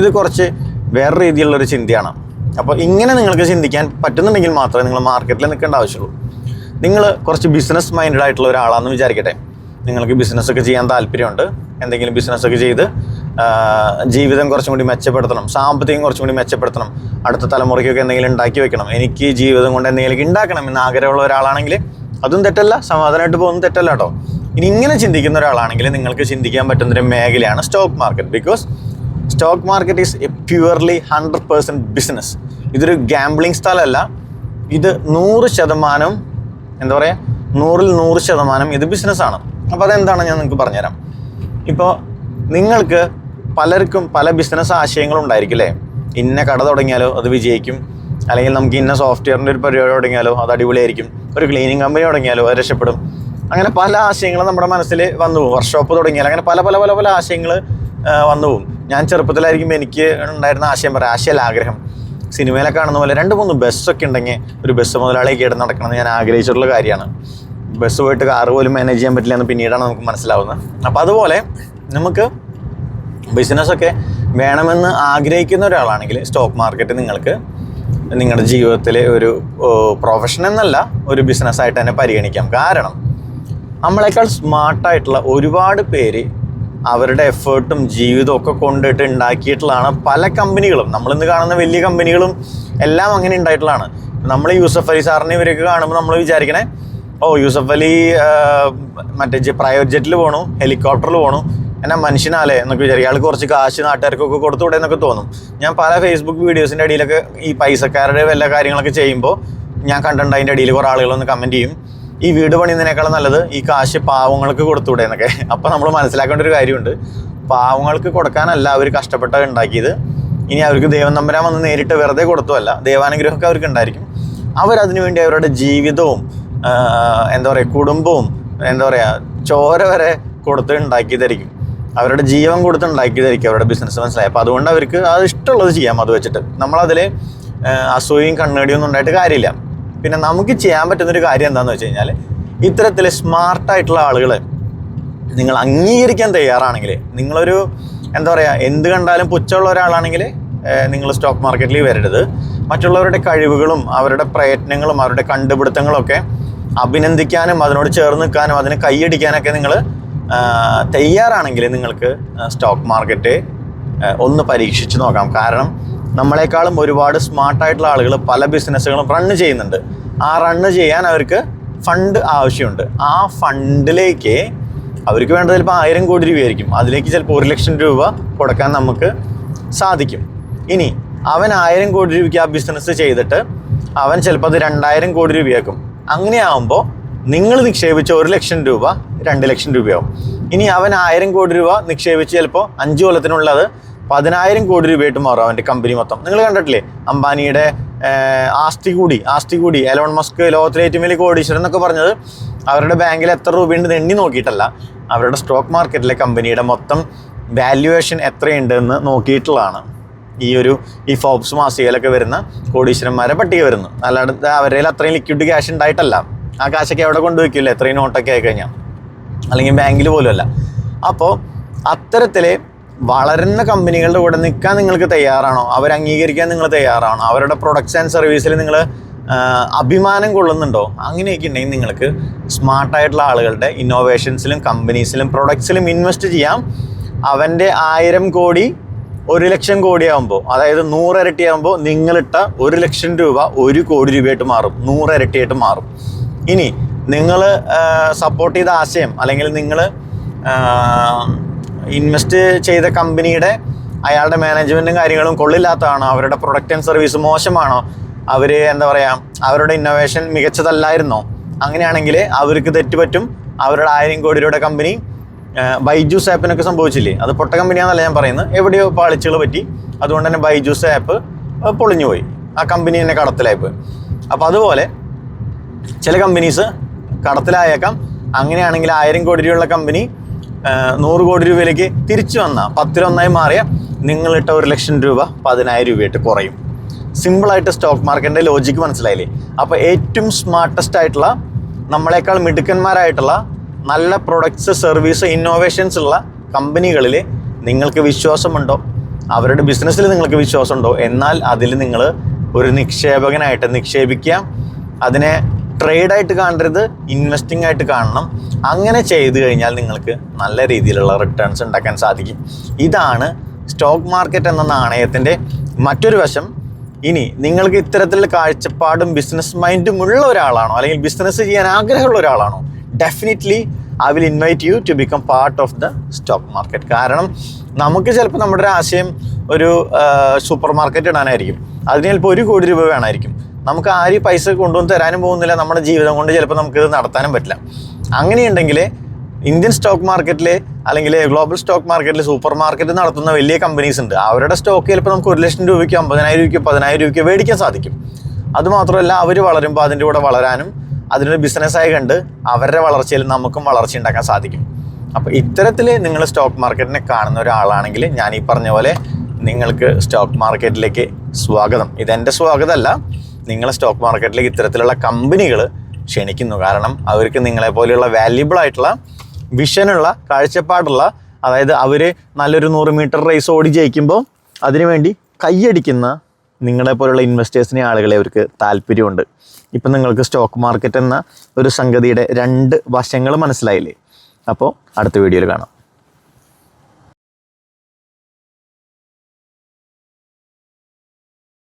ഇത് കുറച്ച് വേറെ രീതിയിലുള്ളൊരു ചിന്തയാണ്. അപ്പോൾ ഇങ്ങനെ നിങ്ങൾക്ക് ചിന്തിക്കാൻ പറ്റുന്നുണ്ടെങ്കിൽ മാത്രമേ നിങ്ങൾ മാർക്കറ്റിൽ നിൽക്കേണ്ട ആവശ്യമുള്ളൂ. നിങ്ങൾ കുറച്ച് ബിസിനസ് മൈൻഡഡ് ആയിട്ടുള്ള ഒരാളാണെന്ന് വിചാരിക്കട്ടെ. നിങ്ങൾക്ക് ബിസിനസ്സൊക്കെ ചെയ്യാൻ താല്പര്യമുണ്ട്. എന്തെങ്കിലും ബിസിനസ്സൊക്കെ ചെയ്ത് ജീവിതം കുറച്ചും കൂടി മെച്ചപ്പെടുത്തണം സാമ്പത്തികം കുറച്ചും കൂടി മെച്ചപ്പെടുത്തണം അടുത്ത തലമുറയ്ക്കൊക്കെ എന്തെങ്കിലും ഉണ്ടാക്കി വെക്കണം എനിക്ക് ജീവിതം കൊണ്ട് എന്തെങ്കിലും ഉണ്ടാക്കണം എന്ന് ആഗ്രഹമുള്ള ഒരാളാണെങ്കിൽ അതും തെറ്റല്ല സമാധാനമായിട്ട് പോകുന്നത് തെറ്റല്ല കേട്ടോ. ഇനി ഇങ്ങനെ ചിന്തിക്കുന്ന ഒരാളാണെങ്കിൽ നിങ്ങൾക്ക് ചിന്തിക്കാൻ പറ്റുന്നൊരു മേഖലയാണ് stock market because stock market is a purely hundred percent business ഇതൊരു ഗാംബ്ലിംഗ് സ്ഥലമല്ല. ഇത് നൂറ് ശതമാനം എന്താ പറയുക നൂറിൽ നൂറ് ശതമാനം ഇത് ബിസിനസ്സാണ് അപ്പോൾ അതെന്താണ് ഞാൻ നിങ്ങൾക്ക് പറഞ്ഞുതരാം. ഇപ്പോൾ നിങ്ങൾക്ക് പലർക്കും പല ബിസിനസ് ആശയങ്ങളും ഉണ്ടായിരിക്കും അല്ലേ? ഇന്ന കട തുടങ്ങിയാലോ അത് വിജയിക്കും. അല്ലെങ്കിൽ നമുക്ക് ഇന്ന സോഫ്റ്റ്വെയറിന്റെ ഒരു പരിപാടി തുടങ്ങിയാലോ അത് അടിപൊളിയായിരിക്കും. ഒരു ക്ലീനിങ് കമ്പനി തുടങ്ങിയാലോ അത് രക്ഷപ്പെടും. അങ്ങനെ പല ആശയങ്ങളും നമ്മുടെ മനസ്സിൽ വന്നു പോകും. വർക്ക്ഷോപ്പ് തുടങ്ങിയാൽ അങ്ങനെ പല പല പല പല ആശയങ്ങൾ വന്നു പോകും. ഞാൻ ചെറുപ്പത്തിലായിരിക്കുമ്പോൾ എനിക്ക് ഉണ്ടായിരുന്ന ആശയം പറയാം ആശയമല്ല ആഗ്രഹം. സിനിമയിലൊക്കെ കാണുന്ന പോലെ രണ്ട് മൂന്ന് ബസ്സൊക്കെ ഉണ്ടെങ്കിൽ ഒരു ബസ് മുതലാളി കയറി നടക്കണമെന്ന് ഞാൻ ആഗ്രഹിച്ചിട്ടുള്ള കാര്യമാണ്. ബസ് പോയിട്ട് കാറ് പോലും മാനേജ് ചെയ്യാൻ പറ്റില്ല എന്ന് പിന്നീടാണ് നമുക്ക് മനസ്സിലാവുന്നത്. അപ്പോൾ അതുപോലെ നമുക്ക് ബിസിനസ്സൊക്കെ വേണമെന്ന് ആഗ്രഹിക്കുന്ന ഒരാളാണെങ്കിൽ സ്റ്റോക്ക് മാർക്കറ്റ് നിങ്ങൾക്ക് നിങ്ങളുടെ ജീവിതത്തിലെ ഒരു പ്രൊഫഷൻ എന്നല്ല ഒരു ബിസിനസ്സായിട്ട് തന്നെ പരിഗണിക്കാം. കാരണം നമ്മളെക്കാൾ സ്മാർട്ടായിട്ടുള്ള ഒരുപാട് പേര് അവരുടെ എഫേർട്ടും ജീവിതവും ഒക്കെ കൊണ്ടിട്ട് ഉണ്ടാക്കിയിട്ടുള്ളതാണ് പല കമ്പനികളും നമ്മളിന്ന് കാണുന്ന വലിയ കമ്പനികളും എല്ലാം അങ്ങനെ ഉണ്ടായിട്ടുള്ളതാണ് നമ്മൾ യൂസഫ് അലി സാറിനെ ഇവരൊക്കെ കാണുമ്പോൾ നമ്മൾ വിചാരിക്കണേ ഓ യൂസഫ് അലി മറ്റേ പ്രൈവറ്റ് ജെറ്റിൽ പോകണു ഹെലികോപ്റ്ററിൽ പോകണു എന്നാ മനുഷ്യനാലേ എന്നൊക്കെ വിചാരിക്കും. അയാൾ കുറച്ച് കാശ് നാട്ടുകാർക്കൊക്കെ കൊടുത്തുകൂടെ എന്നൊക്കെ തോന്നും. ഞാൻ പല ഫേസ്ബുക്ക് വീഡിയോസിന്റെ അടിയിലൊക്കെ ഈ പൈസക്കാരുടെ വല്ല കാര്യങ്ങളൊക്കെ ചെയ്യുമ്പോൾ ഞാൻ കണ്ടിട്ടുണ്ട് അതിന്റെ അടിയിൽ കുറേ ആളുകളൊന്ന് കമന്റ് ചെയ്യും. ഈ വീട് പണിയുന്നതിനേക്കാളും നല്ലത് ഈ കാശ് പാവങ്ങൾക്ക് കൊടുത്തൂടെ എന്നൊക്കെ. അപ്പോൾ നമ്മൾ മനസ്സിലാക്കേണ്ട ഒരു കാര്യമുണ്ട്. പാവങ്ങൾക്ക് കൊടുക്കാനല്ല അവർ കഷ്ടപ്പെട്ട് ഉണ്ടാക്കിയത്. ഇനി അവർക്ക് ദൈവം നമ്പരാൻ വന്ന് നേരിട്ട് വെറുതെ കൊടുത്തുമല്ല ദൈവാനുഗ്രഹമൊക്കെ അവർക്ക് ഉണ്ടായിരിക്കും. അവരതിനു വേണ്ടി അവരുടെ ജീവിതവും എന്താ പറയുക കുടുംബവും എന്താ പറയുക ചോര വരെ കൊടുത്ത് ഉണ്ടാക്കിയതായിരിക്കും. അവരുടെ ജീവൻ കൊടുത്ത് ഉണ്ടാക്കിയതായിരിക്കും അവരുടെ ബിസിനസ് മനസ്സിലായി. അപ്പോൾ അതുകൊണ്ട് അവർക്ക് അത് ഇഷ്ടമുള്ളത് ചെയ്യാം അത് വെച്ചിട്ട്. നമ്മളതിൽ അസൂയയും കണ്ണേടിയും ഒന്നും ഉണ്ടായിട്ട് കാര്യമില്ല. പിന്നെ നമുക്ക് ചെയ്യാൻ പറ്റുന്നൊരു കാര്യം എന്താണെന്ന് വെച്ച് കഴിഞ്ഞാൽ ഇത്തരത്തിൽ സ്മാർട്ടായിട്ടുള്ള ആളുകൾ നിങ്ങൾ അംഗീകരിക്കാൻ തയ്യാറാണെങ്കിൽ നിങ്ങളൊരു എന്താ പറയുക എന്ത് കണ്ടാലും പുച്ഛമുള്ള ഒരാളാണെങ്കിൽ നിങ്ങൾ സ്റ്റോക്ക് മാർക്കറ്റിൽ വരരുത്. മറ്റുള്ളവരുടെ കഴിവുകളും അവരുടെ പ്രയത്നങ്ങളും അവരുടെ കണ്ടുപിടുത്തങ്ങളൊക്കെ അഭിനന്ദിക്കാനും അതിനോട് ചേർന്ന് നിൽക്കാനും അതിന് കൈയടിക്കാനൊക്കെ നിങ്ങൾ തയ്യാറാണെങ്കിൽ നിങ്ങൾക്ക് സ്റ്റോക്ക് മാർക്കറ്റ് ഒന്ന് പരീക്ഷിച്ച് നോക്കാം. കാരണം നമ്മളെക്കാളും ഒരുപാട് സ്മാർട്ടായിട്ടുള്ള ആളുകൾ പല ബിസിനസ്സുകളും റണ്ണ് ചെയ്യുന്നുണ്ട്. ആ റണ്ണ് ചെയ്യാൻ അവർക്ക് ഫണ്ട് ആവശ്യമുണ്ട്. ആ ഫണ്ടിലേക്ക് അവർക്ക് വേണ്ടത് ചിലപ്പോൾ ആയിരം കോടി രൂപയായിരിക്കും. അതിലേക്ക് ചിലപ്പോൾ ഒരു ലക്ഷം രൂപ കൊടുക്കാൻ നമുക്ക് സാധിക്കും. ഇനി അവൻ ആയിരം കോടി രൂപയ്ക്ക് ആ ബിസിനസ് ചെയ്തിട്ട് അവൻ ചിലപ്പോൾ അത് രണ്ടായിരം കോടി രൂപയാക്കും. അങ്ങനെയാകുമ്പോൾ നിങ്ങൾ നിക്ഷേപിച്ച ഒരു ലക്ഷം രൂപ രണ്ട് ലക്ഷം രൂപയാവും. ഇനി അവൻ ആയിരം കോടി രൂപ നിക്ഷേപിച്ച് ചിലപ്പോൾ അഞ്ച് കൊല്ലത്തിനുള്ളത് പതിനായിരം കോടി രൂപയായിട്ട് മാറും അവന്റെ കമ്പനി മൊത്തം. നിങ്ങൾ കണ്ടിട്ടില്ലേ? അംബാനിയുടെ ആസ്തി കൂടി ആസ്തി കൂടി എലോൺ മസ്ക് ലോകത്തിലെ ഏറ്റവും വലിയ കോടീശ്വരൻ എന്നൊക്കെ പറഞ്ഞത് അവരുടെ ബാങ്കിൽ എത്ര രൂപയുണ്ട് എണ്ണി നോക്കിയിട്ടല്ല. അവരുടെ സ്റ്റോക്ക് മാർക്കറ്റിലെ കമ്പനിയുടെ മൊത്തം വാല്യുവേഷൻ എത്രയുണ്ടെന്ന് നോക്കിയിട്ടുള്ളതാണ്. ഈ ഒരു ഈ ഫോബ്സ് മാസികയിലൊക്കെ വരുന്ന കോടീശ്വരന്മാരെ പട്ടിക വരുന്നു. അല്ലാണ്ട് അവരുടെ അത്രയും ലിക്വിഡ് ക്യാഷ് ഉണ്ടായിട്ടല്ല. ആ കാശൊക്കെ എവിടെ കൊണ്ടുവയ്ക്കില്ല എത്രയും നോട്ടൊക്കെ ആയി കഴിഞ്ഞാൽ അല്ലെങ്കിൽ ബാങ്കിൽ പോലും അല്ല. അപ്പോൾ അത്തരത്തിൽ വളരുന്ന കമ്പനികളുടെ കൂടെ നിൽക്കാൻ നിങ്ങൾക്ക് തയ്യാറാണോ? അവർ അംഗീകരിക്കാൻ നിങ്ങൾ തയ്യാറാണോ? അവരുടെ പ്രൊഡക്ട്സ് ആൻഡ് സർവീസിൽ നിങ്ങൾ അഭിമാനം കൊള്ളുന്നുണ്ടോ? അങ്ങനെയൊക്കെ ഉണ്ടെങ്കിൽ നിങ്ങൾക്ക് സ്മാർട്ടായിട്ടുള്ള ആളുകളുടെ ഇന്നോവേഷൻസിലും കമ്പനീസിലും പ്രൊഡക്ട്സിലും ഇൻവെസ്റ്റ് ചെയ്യാം. അവന്റെ ആയിരം കോടി ഒരു ലക്ഷം കോടിയാകുമ്പോൾ അതായത് നൂറ് ഇരട്ടിയാകുമ്പോൾ നിങ്ങളിട്ട ഒരു ലക്ഷം രൂപ ഒരു കോടി രൂപയായിട്ട് മാറും. നൂറ് ഇരട്ടിയായിട്ട് മാറും. ഇനി നിങ്ങൾ സപ്പോർട്ട് ചെയ്ത ആശയം അല്ലെങ്കിൽ നിങ്ങൾ ഇൻവെസ്റ്റ് ചെയ്ത കമ്പനിയുടെ അയാളുടെ മാനേജ്മെന്റും കാര്യങ്ങളും കൊള്ളില്ലാത്തതാണോ? അവരുടെ പ്രൊഡക്റ്റ് ആൻഡ് സർവീസ് മോശമാണോ? അവർ എന്താ പറയുക അവരുടെ ഇന്നോവേഷൻ മികച്ചതല്ലായിരുന്നോ? അങ്ങനെയാണെങ്കിൽ അവർക്ക് തെറ്റുപറ്റും അവരുടെ ആയിരം കോടി രൂപയുടെ കമ്പനി ബൈജൂസ് ആപ്പിനൊക്കെ സംഭവിച്ചില്ലേ? അത് പൊട്ട കമ്പനിയാണെന്നല്ല ഞാൻ പറയുന്നത്. എവിടെയോ പാളിച്ചുകൾ പറ്റി. അതുകൊണ്ട് തന്നെ ബൈജൂസ് ആപ്പ് പൊളിഞ്ഞു പോയി ആ കമ്പനി തന്നെ കടത്തിലായിപ്പോയി. അപ്പോൾ അതുപോലെ ചില കമ്പനീസ് കടത്തിലായേക്കാം. അങ്ങനെയാണെങ്കിൽ ആയിരം കോടി രൂപയുള്ള കമ്പനി നൂറ് കോടി രൂപയിലേക്ക് തിരിച്ചു വന്ന. പത്തിലൊന്നായി മാറിയ നിങ്ങളിട്ട ഒരു ലക്ഷം രൂപ പതിനായിരം രൂപയായിട്ട് കുറയും. സിമ്പിളായിട്ട് സ്റ്റോക്ക് മാർക്കറ്റിന്റെ ലോജിക്ക് മനസ്സിലായില്ലേ? അപ്പോൾ ഏറ്റവും സ്മാർട്ടസ്റ്റ് ആയിട്ടുള്ള നമ്മളെക്കാൾ മിടുക്കന്മാരായിട്ടുള്ള നല്ല പ്രൊഡക്ട്സ് സർവീസ് ഇന്നോവേഷൻസ് ഉള്ള കമ്പനികളിൽ നിങ്ങൾക്ക് വിശ്വാസമുണ്ടോ? അവരുടെ ബിസിനസ്സിൽ നിങ്ങൾക്ക് വിശ്വാസമുണ്ടോ? എന്നാൽ അതിൽ നിങ്ങൾ ഒരു നിക്ഷേപകനായിട്ട് നിക്ഷേപിക്കാം അതിനെ ട്രേഡായിട്ട് കാണരുത് ഇൻവെസ്റ്റിംഗ് ആയിട്ട് കാണണം. അങ്ങനെ ചെയ്തു കഴിഞ്ഞാൽ നിങ്ങൾക്ക് നല്ല രീതിയിലുള്ള റിട്ടേൺസ് ഉണ്ടാക്കാൻ സാധിക്കും. ഇതാണ് സ്റ്റോക്ക് മാർക്കറ്റ് എന്ന നാണയത്തിന്റെ മറ്റൊരു വശം. ഇനി നിങ്ങൾക്ക് ഇത്തരത്തിലുള്ള കാഴ്ചപ്പാടും ബിസിനസ് മൈൻഡും ഉള്ള ഒരാളാണോ? അല്ലെങ്കിൽ ബിസിനസ് ചെയ്യാൻ ആഗ്രഹമുള്ള ഒരാളാണോ? Definitely I will invite you to become part of the stock market കാരണം നമുക്ക് ചിലപ്പോൾ നമ്മുടെ ഒരു ആശയം ഒരു സൂപ്പർ മാർക്കറ്റ് ഇടാനായിരിക്കും. അതിന് ചിലപ്പോൾ ഒരു കോടി രൂപ വേണമായിരിക്കും. നമുക്ക് ആരും പൈസ കൊണ്ടുവന്ന് തരാനും പോകുന്നില്ല നമ്മുടെ ജീവിതം കൊണ്ട് ചിലപ്പോൾ നമുക്കിത് നടത്താനും പറ്റില്ല. അങ്ങനെയുണ്ടെങ്കിൽ ഇന്ത്യൻ സ്റ്റോക്ക് മാർക്കറ്റിൽ അല്ലെങ്കിൽ ഗ്ലോബൽ സ്റ്റോക്ക് മാർക്കറ്റിൽ സൂപ്പർ മാർക്കറ്റ് നടത്തുന്ന വലിയ കമ്പനീസ് ഉണ്ട്. അവരുടെ സ്റ്റോക്ക് ചിലപ്പോൾ നമുക്ക് ഒരു ലക്ഷം രൂപയ്ക്ക് അമ്പതിനായിരം രൂപയ്ക്ക് പതിനായിരം രൂപയ്ക്ക് മേടിക്കാൻ സാധിക്കും. അതുമാത്രമല്ല അവർ വളരുമ്പോൾ അതിന്റെ കൂടെ വളരാനും അതിനൊരു ബിസിനസ്സായി കണ്ട് അവരുടെ വളർച്ചയിൽ നമുക്കും വളർച്ച ഉണ്ടാക്കാൻ സാധിക്കും. അപ്പോൾ ഇത്തരത്തിൽ നിങ്ങൾ സ്റ്റോക്ക് മാർക്കറ്റിനെ കാണുന്ന ഒരാളാണെങ്കിൽ ഞാൻ ഈ പറഞ്ഞ പോലെ നിങ്ങൾക്ക് സ്റ്റോക്ക് മാർക്കറ്റിലേക്ക് സ്വാഗതം. ഇതെന്റെ സ്വാഗതമല്ല. നിങ്ങളെ സ്റ്റോക്ക് മാർക്കറ്റിലേക്ക് ഇത്തരത്തിലുള്ള കമ്പനികൾ ക്ഷണിക്കുന്നു. കാരണം അവർക്ക് നിങ്ങളെ പോലെയുള്ള വാല്യുബിൾ ആയിട്ടുള്ള വിഷനുള്ള കാഴ്ചപ്പാടുള്ള അതായത് അവർ നല്ലൊരു നൂറ് മീറ്റർ റേസ് ഓടി ജയിക്കുമ്പോൾ അതിനുവേണ്ടി കൈയടിക്കുന്ന നിങ്ങളെ പോലുള്ള ഇൻവെസ്റ്റേഴ്സിനെ ആളുകളെ അവർക്ക് താല്പര്യമുണ്ട്. ഇപ്പം നിങ്ങൾക്ക് സ്റ്റോക്ക് മാർക്കറ്റ് എന്ന ഒരു സംഗതിയുടെ രണ്ട് വശങ്ങൾ മനസ്സിലായില്ലേ? അപ്പോൾ അടുത്ത വീഡിയോയിൽ കാണാം.